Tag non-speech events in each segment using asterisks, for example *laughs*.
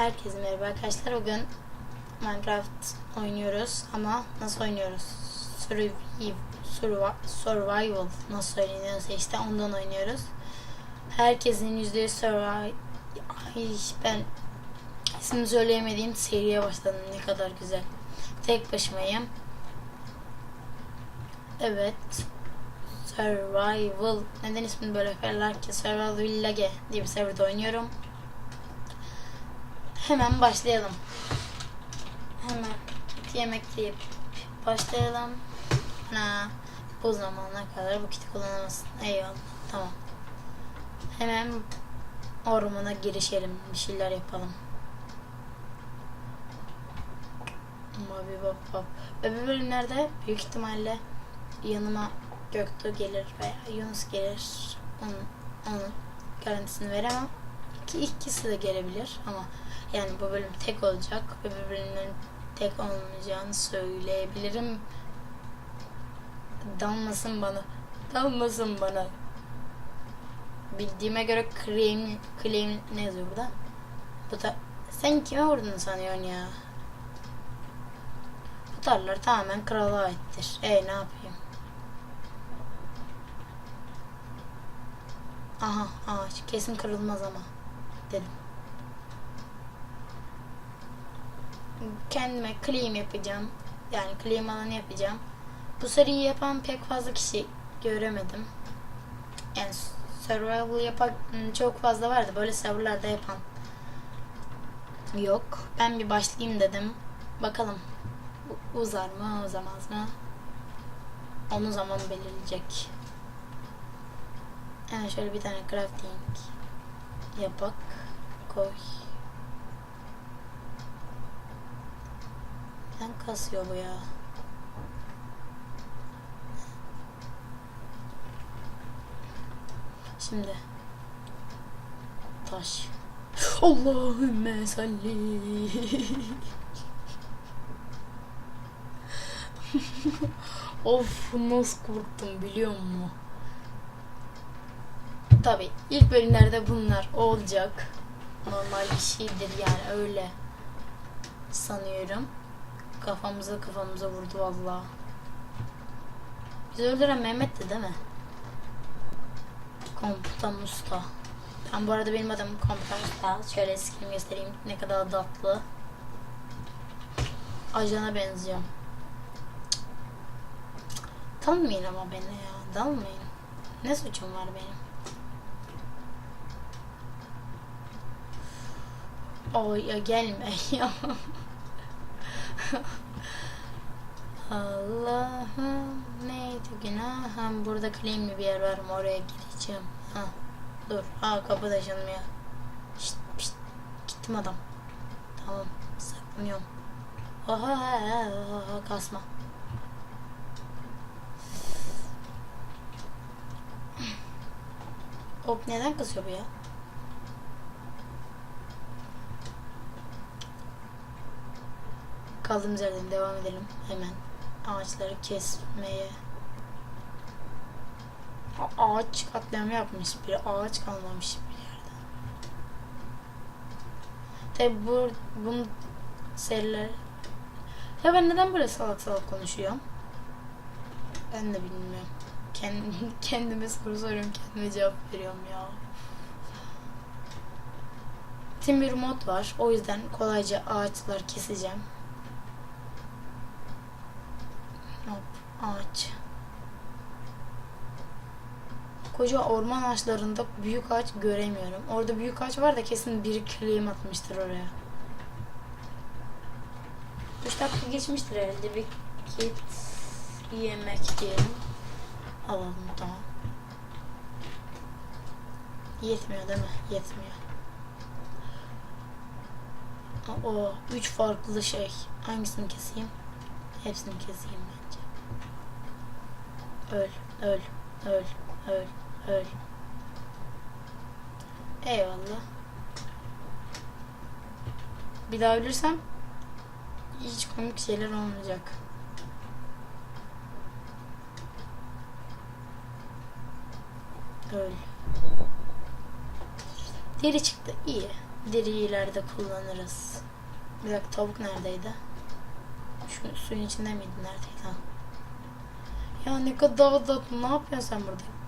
Herkese merhaba arkadaşlar. Bugün Minecraft oynuyoruz ama nasıl oynuyoruz? Survival, survi- survival nasıl söyleniyorsa işte ondan oynuyoruz. Herkesin yüzde survival Ay ben ismini söyleyemediğim seriye başladım. Ne kadar güzel. Tek başımayım. Evet. Survival. Neden ismini böyle koyarlar ki? Survival Village diye bir serverda oynuyorum. Hemen başlayalım. Hemen yemek yiyip başlayalım. Ha, bu zamana kadar bu kiti kullanamazsın. Eyvallah. Tamam. Hemen ormana girişelim. Bir şeyler yapalım. Mavi bab bab. Öbür bölümlerde büyük ihtimalle yanıma Göktuğ gelir veya Yunus gelir. Onun, onun garantisini veremem. İki, ikisi de gelebilir ama yani bu bölüm tek olacak ve bölümlerin tek olmayacağını söyleyebilirim. Dalmasın bana. Dalmasın bana. Bildiğime göre claim, claim ne yazıyor burada? Bu da sen kime vurdun sanıyorsun ya? Bu tarlalar tamamen krala aittir. E ne yapayım? Aha ağaç kesin kırılmaz ama dedim. Kendime claim yapacağım. Yani claim alanı yapacağım. Bu seriyi yapan pek fazla kişi göremedim. Yani survival yapan çok fazla vardı. Böyle serverlarda yapan yok. Ben bir başlayayım dedim. Bakalım uzar mı uzamaz mı? Onu zaman belirleyecek. Yani şöyle bir tane crafting yapak koy. Neden kasıyor bu ya? Şimdi taş. Allahümme salli. *laughs* of nasıl korktum biliyor musun? Tabi ilk bölümlerde bunlar olacak. Normal bir şeydir yani öyle sanıyorum. Kafamıza kafamıza vurdu valla. Bizi öldüren Mehmet'ti değil mi? Komutan Usta. Ben bu arada benim adım Komutan Usta. Şöyle skin göstereyim ne kadar tatlı. Ajana benziyorum. Dalmayın ama beni ya. Dalmayın. Ne suçum var benim? Oy ya gelme *laughs* ya. Allah'ım neydi günahım. Burada claimli bir yer var mı? Oraya gideceğim. Ha. Dur. Ha kapı da açılmıyor. Şşt, şşt. Gittim adam. Tamam. Saklanıyorum. Oha, oha kasma. Hop neden kızıyor bu ya? Kaldığımız yerden devam edelim hemen. Ağaçları kesmeye. A- ağaç katliamı yapmış bir ağaç kalmamış bir yerde. Tabi bu bunun seriler. Ya ben neden böyle salak salak konuşuyorum? Ben de bilmiyorum. Kendim, *laughs* kendime soru soruyorum, kendime cevap veriyorum ya. Timber mod var. O yüzden kolayca ağaçlar keseceğim. Hop, ağaç. Koca orman ağaçlarında büyük ağaç göremiyorum. Orada büyük ağaç var da kesin biri claim atmıştır oraya. 3 dakika geçmiştir herhalde. Bir kit yemek diyelim. Alalım tamam. Yetmiyor değil mi? Yetmiyor. O üç farklı şey. Hangisini keseyim? Hepsini keseyim bence. Öl, öl, öl, öl, öl. Eyvallah. Bir daha ölürsem hiç komik şeyler olmayacak. Öl. Deri çıktı. iyi. deriyi ileride kullanırız. Bir dakika tavuk neredeydi? Şu suyun içinde miydi? Neredeydi? Ya ne kadar tatlı. Ne yapıyorsun sen burada?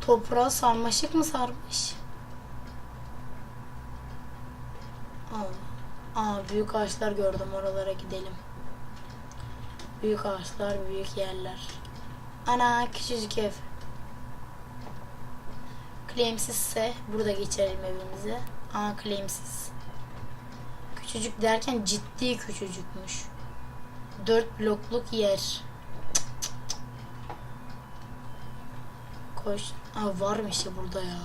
Toprağa sarmaşık mı sarmış? Aa, aa büyük ağaçlar gördüm oralara gidelim. Büyük ağaçlar, büyük yerler. Ana küçücük ev. Claimsizse burada geçirelim evimizi. Aa claimsiz. Küçücük derken ciddi küçücükmüş. Dört blokluk yer. Koş. Aa varmış ya burada ya.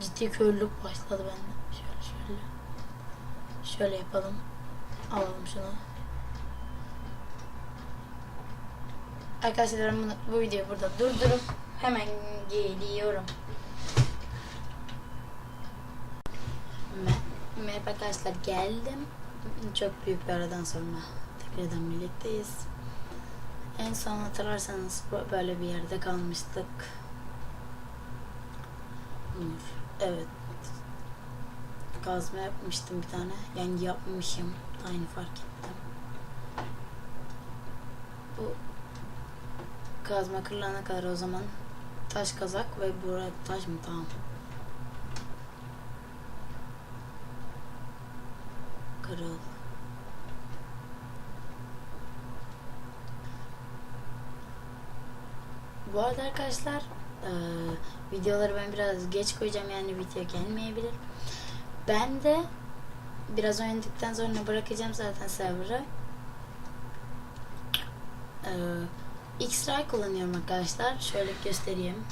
Ciddi köylülük başladı bende. Şöyle şöyle. Şöyle yapalım. Alalım şunu. Arkadaşlar bu videoyu burada durdurup hemen geliyorum. Merhaba arkadaşlar geldim. Çok büyük bir aradan sonra tekrardan birlikteyiz. En son hatırlarsanız böyle bir yerde kalmıştık. Evet. Kazma yapmıştım bir tane. Yani yapmışım. Aynı fark ettim. Bu kazma kırılana kadar o zaman taş kazak ve buraya taş mı? Tamam. Kırıl. Bu arada arkadaşlar eee, videoları ben biraz geç koyacağım yani video gelmeyebilir. Ben de biraz oynadıktan sonra bırakacağım zaten server'ı. Eee X-Ray kullanıyorum arkadaşlar. Şöyle göstereyim.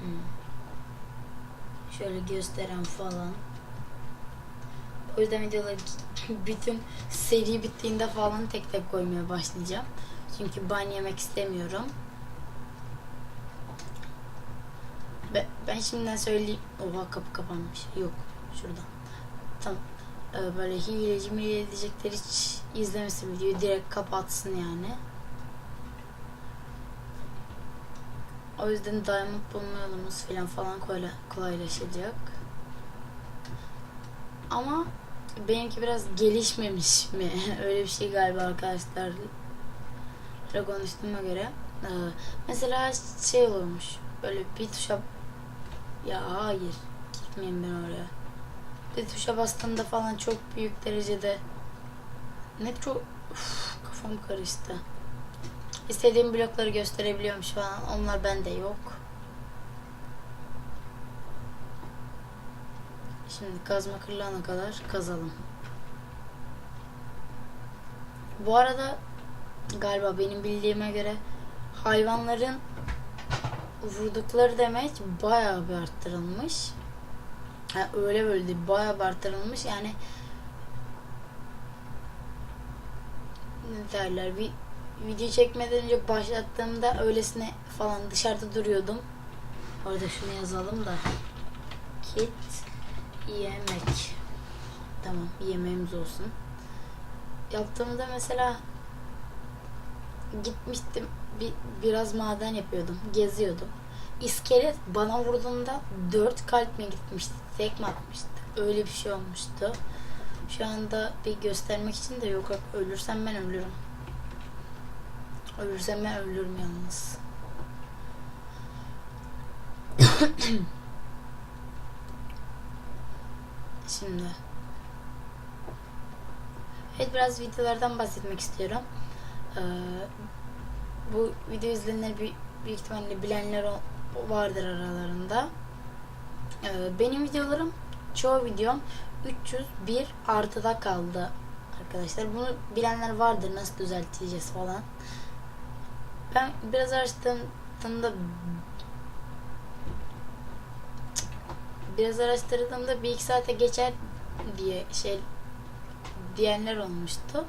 Hmm. Şöyle gösteren falan. O yüzden videoları *laughs* bütün seri bittiğinde falan tek tek koymaya başlayacağım. Çünkü ban yemek istemiyorum. Ben, ben şimdiden söyleyeyim. Oha kapı kapanmış. Yok. Şuradan. Tamam. Ee, böyle hileci mileci diyecekler hiç izlemesin videoyu. Direkt kapatsın yani. O yüzden diamond bulma falan falan kolay, kolaylaşacak. Ama benimki biraz gelişmemiş mi? *laughs* Öyle bir şey galiba arkadaşlar. konuştuğuma göre. Ee, mesela şey olmuş. Böyle bir tuşa ya hayır. Gitmeyeyim ben oraya. Bir tuşa bastığında falan çok büyük derecede ne çok Uf, kafam karıştı. İstediğim blokları gösterebiliyormuş falan. Onlar bende yok. Şimdi kazma kırılana kadar kazalım. Bu arada galiba benim bildiğime göre hayvanların vurdukları demek bayağı bir arttırılmış. Ha, öyle böyle bayağı bir arttırılmış. Yani ne derler bir video çekmeden önce başlattığımda öylesine falan dışarıda duruyordum. Orada şunu yazalım da. Kit yemek. Tamam yemeğimiz olsun. Yaptığımda mesela gitmiştim bir, biraz maden yapıyordum. Geziyordum. İskelet bana vurduğunda dört kalp mi gitmişti? Tek mi atmıştı? Öyle bir şey olmuştu. Şu anda bir göstermek için de yok. Ölürsem ben ölürüm. Ölürsem ben ölürüm yalnız. *coughs* Şimdi. Evet biraz videolardan bahsetmek istiyorum. Ee, bu video izleyenler büyük, büyük ihtimalle bilenler vardır aralarında. Ee, benim videolarım çoğu videom 301 artıda kaldı arkadaşlar. Bunu bilenler vardır nasıl düzelteceğiz falan. Ben biraz araştırdığımda biraz araştırdığımda bir iki saate geçer diye şey diyenler olmuştu.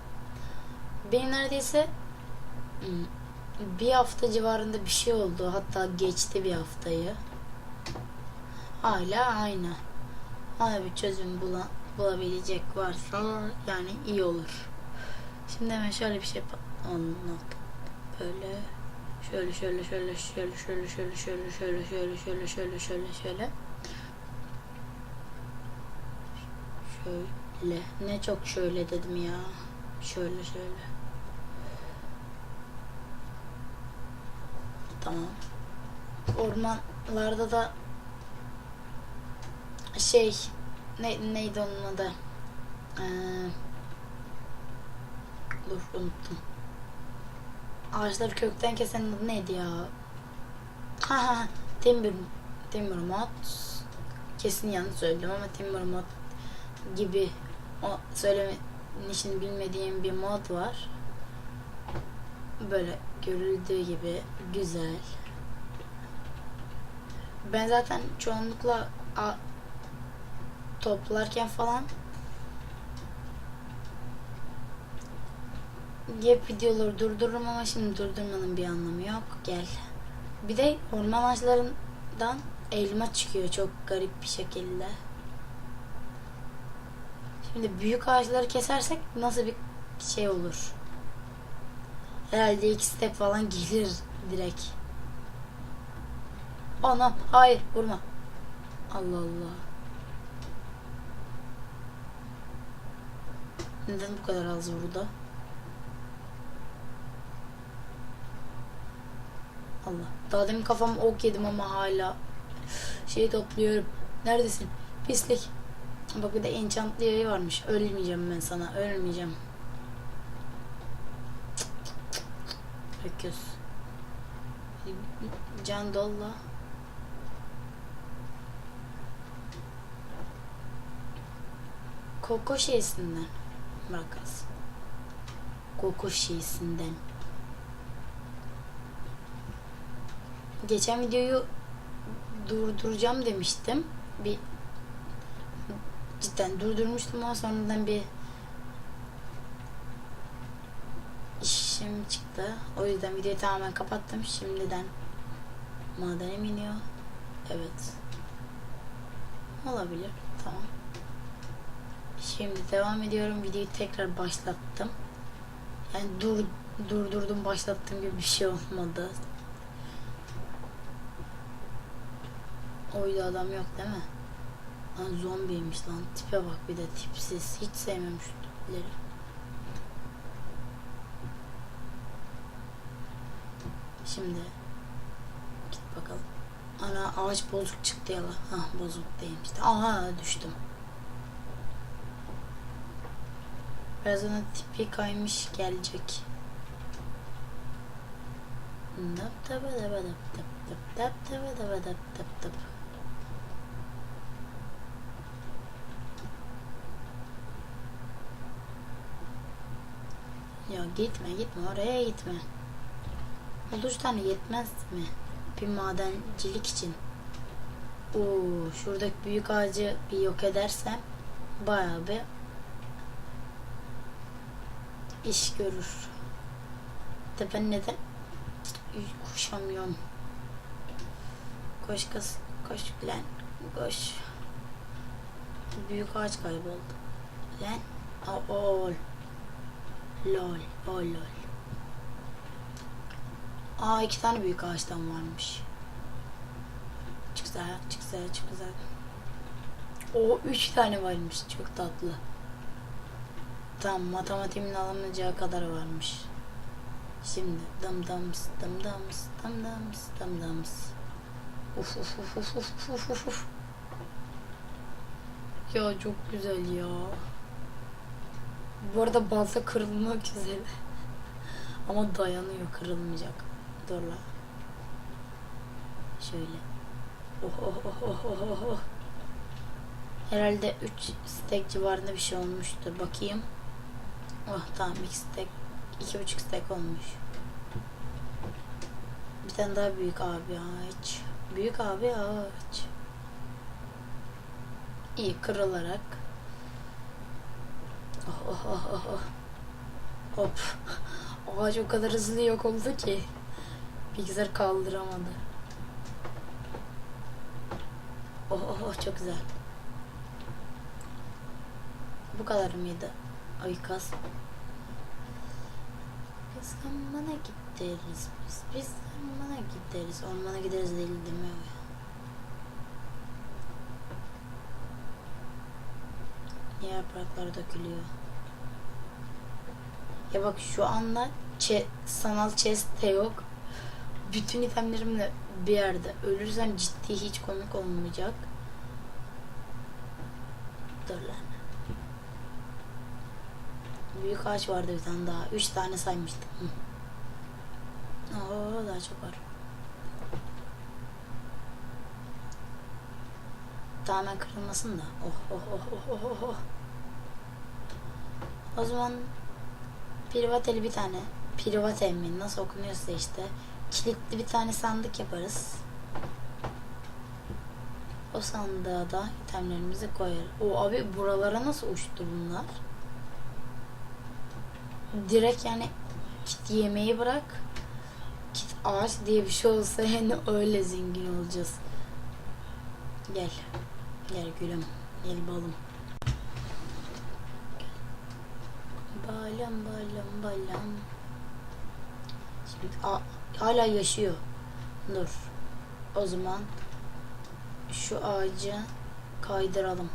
Benim neredeyse hmm, bir hafta civarında bir şey oldu. Hatta geçti bir haftayı. Hala aynı. Hala bir çözüm bula, bulabilecek varsa yani iyi olur. Şimdi hemen şöyle bir şey. Anlat. Böyle şöyle şöyle şöyle şöyle şöyle şöyle şöyle şöyle şöyle şöyle şöyle şöyle şöyle şöyle. Ne çok şöyle dedim ya. Şöyle şöyle. Tamam. Ormanlarda da şey ne, neydi onun adı? Ee, dur unuttum. Ağaçları kökten kesenin adı neydi ya? Ha ha timber timber mod kesin yanlış söyledim ama timber mod gibi o söylenişini bilmediğim bir mod var böyle görüldüğü gibi güzel ben zaten çoğunlukla toplarken falan hep videoları durdururum ama şimdi durdurmanın bir anlamı yok. Gel. Bir de orman ağaçlarından elma çıkıyor çok garip bir şekilde. Şimdi büyük ağaçları kesersek nasıl bir şey olur? Herhalde iki step falan gelir direkt. Anam hayır vurma. Allah Allah. Neden bu kadar az vurdu? Allah. Daha demin kafam ok yedim ama hala şey topluyorum. Neredesin? Pislik. Bak bir de enchant diye varmış. Ölmeyeceğim ben sana. Ölmeyeceğim. Öküz. Can dolla. Koko şeysinden. Bırakas. Koko şeysinden. Geçen videoyu durduracağım demiştim. Bir cidden durdurmuştum ama sonradan bir işim çıktı. O yüzden videoyu tamamen kapattım. Şimdiden madenim iniyor. Evet. Olabilir. Tamam. Şimdi devam ediyorum. Videoyu tekrar başlattım. Yani dur durdurdum başlattım gibi bir şey olmadı. Oyda adam yok değil mi? Lan zombiymiş lan. Tipe bak bir de tipsiz. Hiç sevmem tipleri. Şimdi git bakalım. Ana ağaç bozuk çıktı ya. Hah bozuk değilmiş. Aha düştüm. Birazdan tipi kaymış gelecek. Dap dap dap dap dap dap dap dap dap dap dap dap. Ya gitme gitme oraya gitme. 30 tane yetmez mi? Bir madencilik için. Oo, şuradaki büyük ağacı bir yok edersem bayağı bir iş görür. De ben neden koşamıyorum? Koş kız, koş lan, koş. Büyük ağaç kayboldu. Lan, ol. Lol, ol lol. Aa iki tane büyük ağaçtan varmış. Çıksa, çıksa, çıksa. O üç tane varmış. Çok tatlı. Tam matematiğimin alamayacağı kadar varmış. Şimdi dım dams dım dams dım dams dım dams. Uf uf uf uf uf uf uf. Ya çok güzel ya. Bu arada balta kırılmak üzere. Ama dayanıyor kırılmayacak. Dur la. Şöyle. Oh oh oh oh. Herhalde 3 stek civarında bir şey olmuştur. Bakayım. Oh tamam 2 stek. 2,5 stek olmuş. Bir tane daha büyük abi ağaç. Büyük abi ağaç. İyi kırılarak. Oh oh oh oh. Hop. Ağaç o kadar hızlı yok oldu ki. Bilgisayar kaldıramadı. Oh oh oh çok güzel. Bu kadar mıydı? Ay kas. Zamana gideriz biz. Biz zamana gideriz. Ormana gideriz değil değil mi? Yapraklar dökülüyor. Ya bak şu anda çe- sanal chest de yok. Bütün itemlerim de bir yerde. Ölürsem ciddi hiç komik olmayacak. Dur lan. Büyük ağaç vardı bir tane daha. Üç tane saymıştım. Oo, daha çok var. Tamamen kırılmasın da. Oh oh oh oh oh oh. O zaman Privateli bir tane. Privat mi? Nasıl okunuyorsa işte. Kilitli bir tane sandık yaparız. O sandığa da itemlerimizi koyarız. O abi buralara nasıl uçtu bunlar? Direkt yani kit yemeği bırak. Kit ağaç diye bir şey olsa yani *laughs* öyle zengin olacağız. Gel. Gel gülüm. Gel balım. Balam balam. Şimdi a- hala yaşıyor. Dur. O zaman şu ağacı kaydıralım.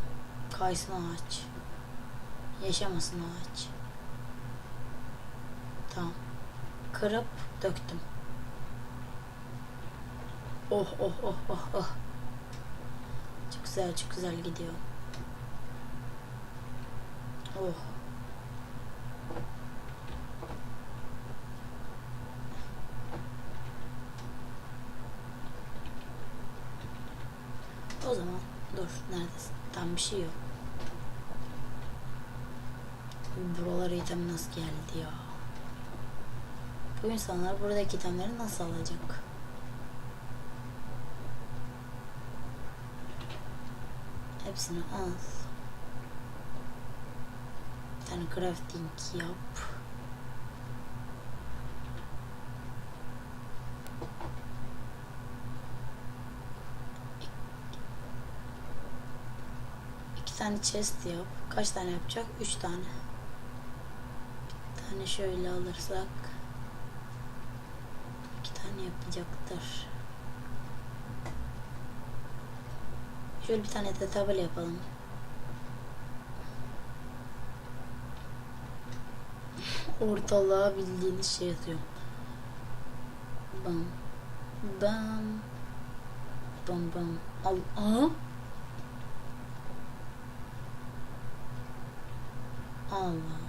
Kaysın ağaç. Yaşamasın ağaç. Tamam. Kırıp döktüm. Oh oh oh oh oh. Çok güzel çok güzel gidiyor. Oh. O zaman dur neredesin? Tam bir şey yok. Buralara item nasıl geldi ya? Bu insanlar buradaki itemleri nasıl alacak? Hepsini al. Bir tane crafting yap. İki tane chest yap. Kaç tane yapacak? Üç tane. Bir tane şöyle alırsak iki tane yapacaktır. Şöyle bir tane de tabela yapalım. *laughs* Ortalığa bildiğiniz şey atıyorum. Bam. Bam. Bam bam. Al. Aa. Allah.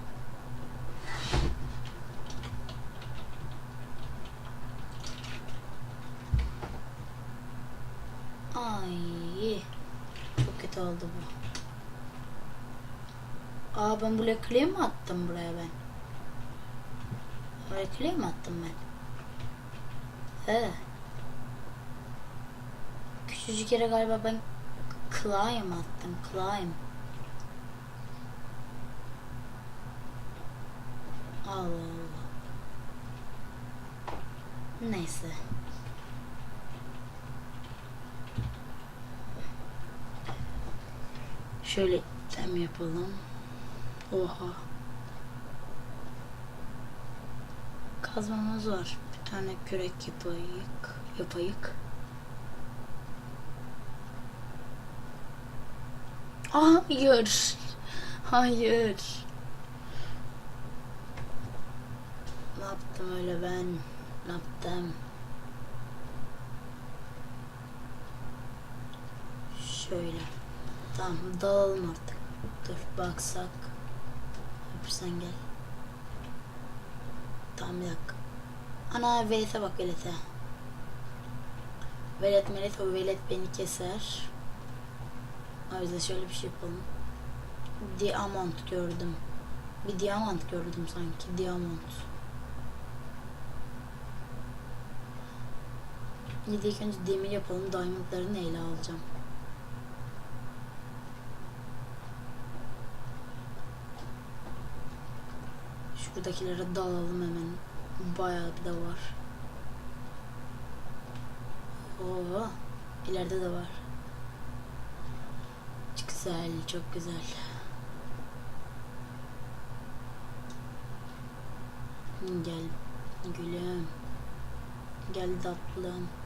Ay. Çok kötü oldu bu. Aa ben buraya clay mi attım buraya ben? Buraya clay mi attım ben? He. Küçücük yere galiba ben climb attım. Climb. Allah Allah. Neyse. Şöyle tem yapalım. Oha. Kazmamız var. Bir tane kürek yapayık. Yapayık. Hayır. Hayır. Ne yaptım öyle ben? Yaptım? Şöyle. Tamam dalalım artık. Dur baksak. Öpür sen gel. Tamam bir dakika. Ana velete bak velete. Velet melet o velet beni keser. O yüzden şöyle bir şey yapalım. Diamond gördüm. Bir diamond gördüm sanki. Yedi ilk önce demir yapalım. Diamondları neyle alacağım? Şuradakilere dalalım hemen. Bayağı bir de var. Oo, ileride de var. Çok güzel, çok güzel. Gel Gülüm. Gel tatlım.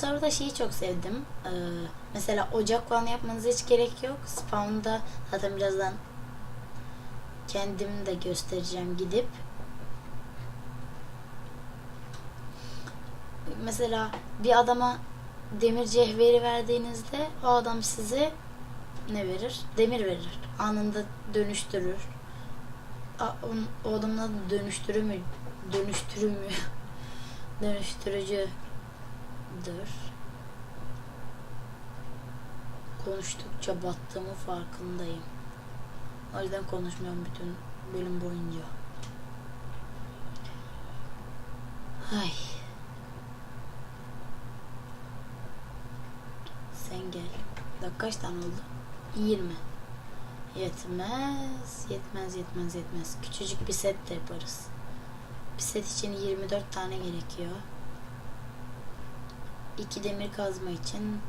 Sefer şeyi çok sevdim. Ee, mesela ocak falan yapmanıza hiç gerek yok. Spawn'da zaten birazdan kendim de göstereceğim gidip. Mesela bir adama demir cevheri verdiğinizde o adam size ne verir? Demir verir. Anında dönüştürür. O adamın adı dönüştürü mü? Dönüştürü mü? *laughs* Dönüştürücüdür. Konuştukça battığımı farkındayım. O yüzden konuşmuyorum bütün bölüm boyunca. Ay. Sen gel. Daha kaç tane oldu? 20. Yetmez. Yetmez, yetmez, yetmez. Küçücük bir set de yaparız. Bir set için 24 tane gerekiyor. 2 demir kazma için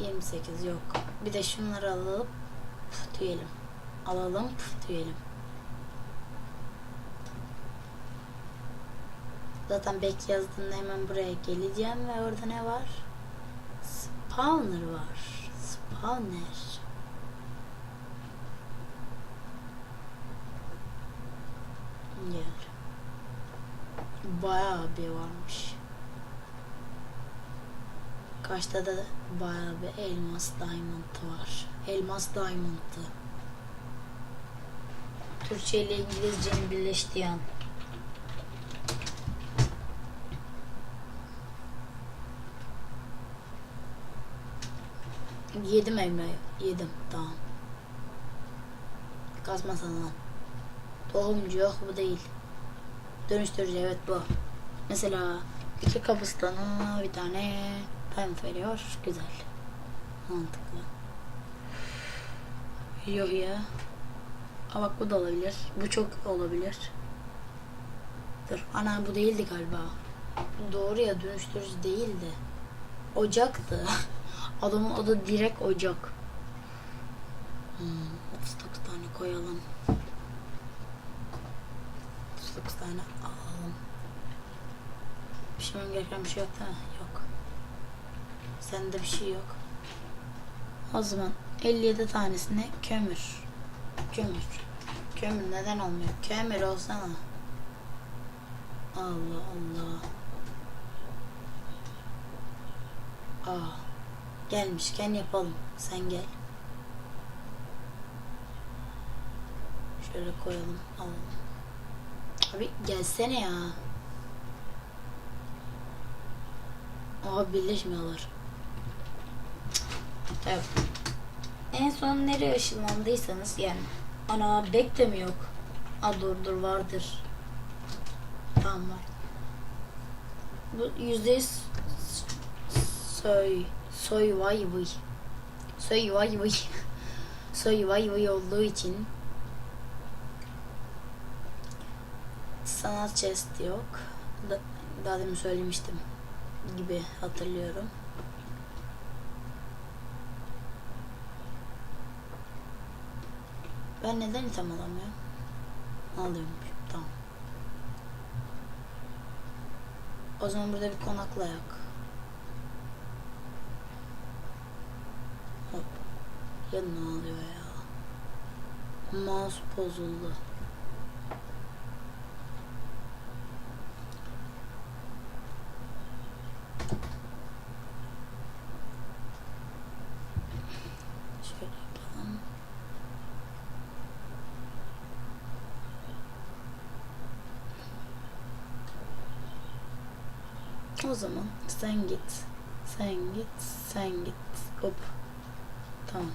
28 yok. Bir de şunları. Puf, tüyelim. Alalım, tüyelim. Zaten bek yazdığında hemen buraya geleceğim ve orada ne var? Spawner var. Spawner. Gel. Bayağı bir varmış. Kaçta da bayağı bir elmas diamond var. Elmas diamond'ı. Türkçe ile İngilizcenin birleştiği an. Yedim elmayı. Yedim. Tamam. Kazma sana. Tohumcu yok bu değil. Dönüştürücü evet bu. Mesela iki kabustana bir tane diamond veriyor. Güzel. Mantıklı. Yok ya. Aa bak bu da olabilir. Bu çok olabilir. Dur. Ana bu değildi galiba. Doğru ya dönüştürücü değildi. Ocaktı. *laughs* Adamın adı direkt ocak. Hmm, 39 tane koyalım. 39 tane alalım. Pişirmem gereken bir şey yok değil mi? Yok. Sende bir şey yok. O zaman 57 tanesine kömür. Kömür. Kömür neden olmuyor? Kömür olsana. Allah Allah. Aa. Gelmişken yapalım. Sen gel. Şöyle koyalım. Alalım. Abi gelsene ya. Aha birleşmiyorlar. Evet. En son nereye ışınlandıysanız yani. Ana bek de mi yok? Aa dur dur vardır. Tamam var. Bu yüzde yüz soy soy vay vay. Soy vay vay. *laughs* Soy vay vay olduğu için sanat chest yok. Da, daha demin söylemiştim gibi hatırlıyorum. Ben neden item alamıyorum? Alıyorum. Tamam. O zaman burada bir konaklayak. Hop. Ya ne oluyor ya? Mouse bozuldu. Şöyle yapalım. O zaman sen git. Sen git. Sen git. Hop. Tamam.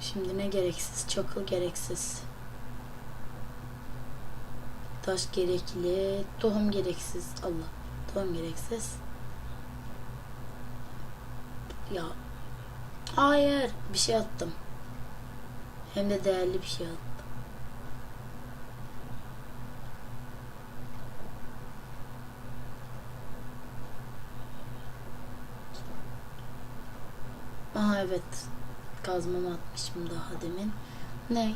Şimdi ne gereksiz? Çakıl gereksiz. Taş gerekli. Tohum gereksiz. Allah. Tohum gereksiz. Ya. Hayır. Bir şey attım. Hem de değerli bir şey attım. Aha evet. Kazmamı atmışım daha demin. Ne?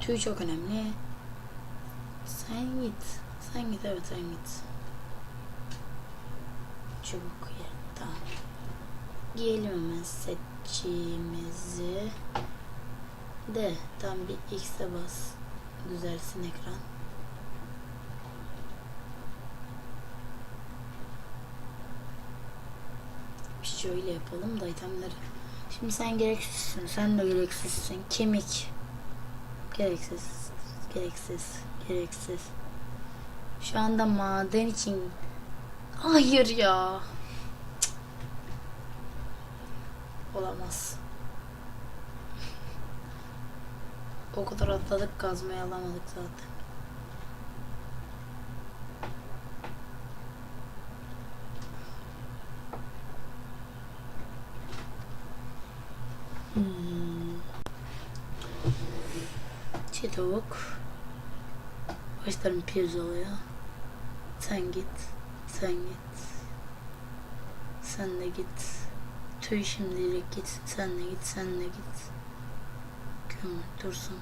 Tüy çok önemli. Sen git. Sen git evet sen git. Çubuk yer. Tamam. Giyelim hemen setçimizi. De tam bir X'e bas. Düzelsin ekran. Şöyle yapalım da itemleri. Şimdi sen gereksizsin. Sen de gereksizsin. Kemik. Gereksiz. Gereksiz. Gereksiz. Şu anda maden için Hayır ya. Cık. Olamaz. O kadar atladık kazmayı alamadık zaten. Hmm. Çiğ tavuk. Başlarım pirzolaya. Sen git. Sen git. Sen de git. Tüy şimdilik git. Sen de git. Sen de git. Kömür dursun.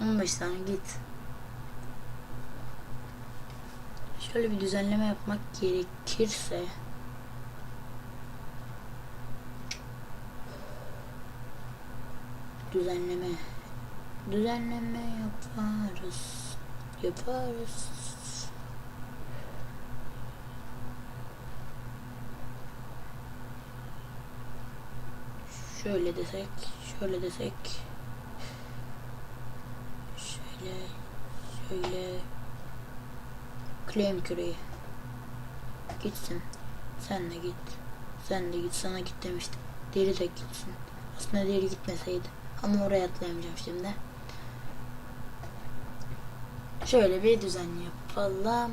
15 tane git. Şöyle bir düzenleme yapmak gerekirse düzenleme düzenleme yaparız. Yaparız. Şöyle desek şöyle desek. Şöyle şöyle. Claim küreği gitsin sen. De git. Sen de git sana git demiştim. Deri de gitsin. Aslında deri gitmeseydi. Ama oraya atlayamayacağım şimdi şöyle bir düzen yapalım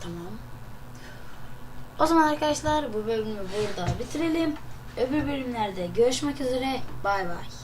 tamam o zaman arkadaşlar bu bölümü burada bitirelim. Öbür bölümlerde görüşmek üzere. Bay bay.